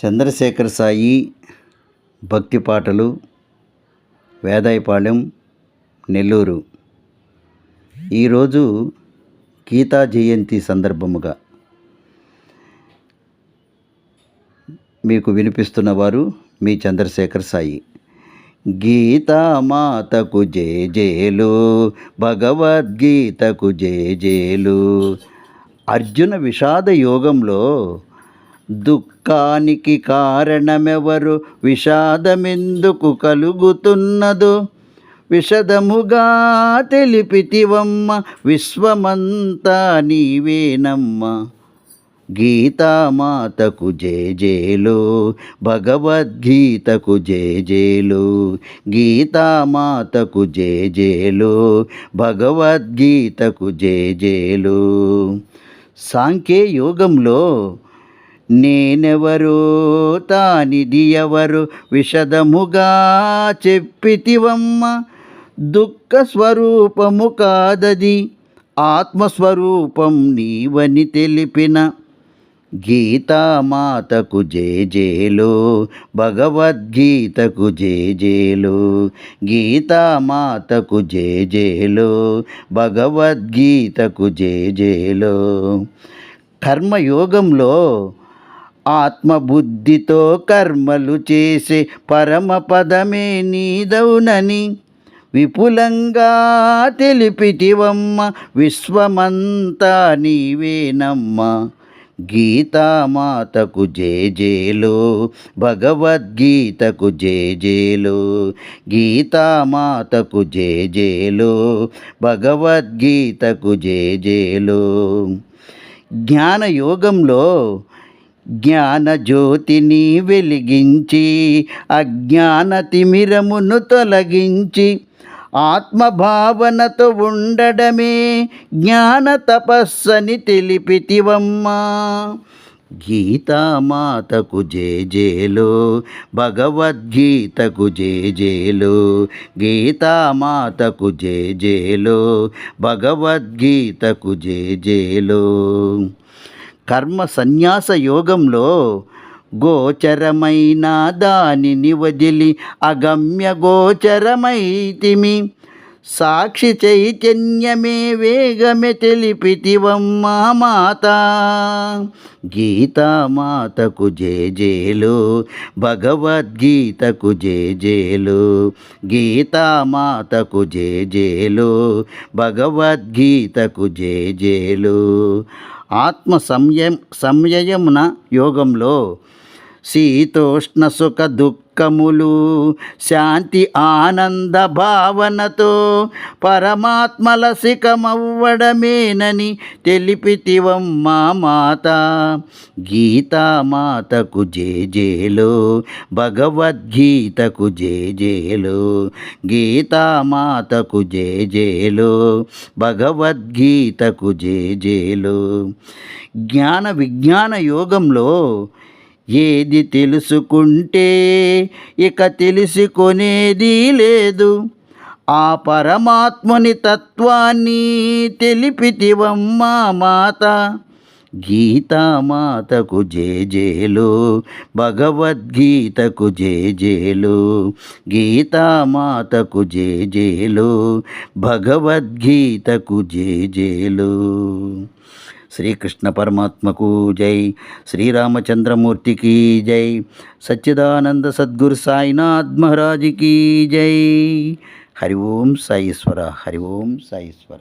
చంద్రశేఖర్ సాయి భక్తి పాటలు వేదాయపాళెం నెల్లూరు. ఈరోజు గీతా జయంతి సందర్భముగా మీకు వినిపిస్తున్న వారు మీ చంద్రశేఖర్ సాయి. గీతామాతకు జేజేలు భగవద్గీతకు జేజేలు అర్జున విషాద యోగంలో దుఃఖానికి కారణమెవరు? విషాదమెందుకు కలుగుతున్నదో? విషదముగా తెలిపితివమ్మ విశ్వమంతా నీవేనమ్మ. గీతామాతకు జేజేలు భగవద్గీతకు జేజేలు గీతామాతకు జేజేలు భగవద్గీతకు జేజేలు. సాంఖ్య యోగంలో నేనెవరు తానిది ఎవరు విషదముగా చెప్పితివమ్మ. దుఃఖ స్వరూపము కాదది ఆత్మస్వరూపం నీవని తెలిపిన. గీతామాతకు జేజేలు భగవద్గీతకు జేజేలు గీతామాతకు జేజేలు భగవద్గీతకు జేజేలు. కర్మయోగంలో ఆత్మబుద్ధితో కర్మలు చేసే పరమ పదమే విపులంగా తెలిపితివమ్మ విశ్వమంతా నీవేనమ్మ. గీతామాతకు జేజేలు భగవద్గీతకు జేజేలు గీతామాతకు జేజేలు భగవద్గీతకు జేజేలు జ్ఞానయోగంలో జ్ఞానజ్యోతిని వెలిగించి అజ్ఞాన తిమిరమును తొలగించి ఆత్మభావనతో ఉండడమే జ్ఞాన తపస్సని తెలిపితివమ్మా. గీతామాతకు జేజేలు భగవద్గీతకు జేజేలు గీతామాతకు జేజేలు భగవద్గీతకు జేజేలు కర్మ సన్యాస యోగంలో గోచరమైన దానిని వదిలి అగమ్య గోచరమైతిమి. సాక్షి చైతన్యమే వేగమే తెలిపితివమ్మా మాత గీతామాతకు జేజేలు భగవద్గీతకు జేజేలు గీతామాతకు జేజేలు భగవద్గీతకు జేజేలు ఆత్మ సంయం సంయమున యోగంలో శీతోష్ణ సుఖ దుఃఖములు శాంతి ఆనంద భావనతో పరమాత్మల సికమవ్వడమేనని తెలిపితివమ్మా మాత. గీతామాతకు జేజేలు భగవద్గీతకు జేజేలు గీతామాతకు జేజేలు భగవద్గీతకు జేజేలు జ్ఞాన విజ్ఞాన యోగంలో ఏది తెలుసుకుంటే ఇక తెలుసుకొనేది లేదు. ఆ పరమాత్ముని తత్వాన్ని తెలిపితివమ్మా మాత. గీతామాతకు జేజేలు భగవద్గీతకు జేజేలు గీతామాతకు జేజేలు భగవద్గీతకు జేజేలు. శ్రీకృష్ణ పరమాత్మకు జై. శ్రీరామచంద్రమూర్తికి జై. సచ్చిదానంద సద్గురు సాయినాథ్ మహారాజుకి జై. హరి ఓం సాయిశ్వర హరి ఓం సాయిశ్వర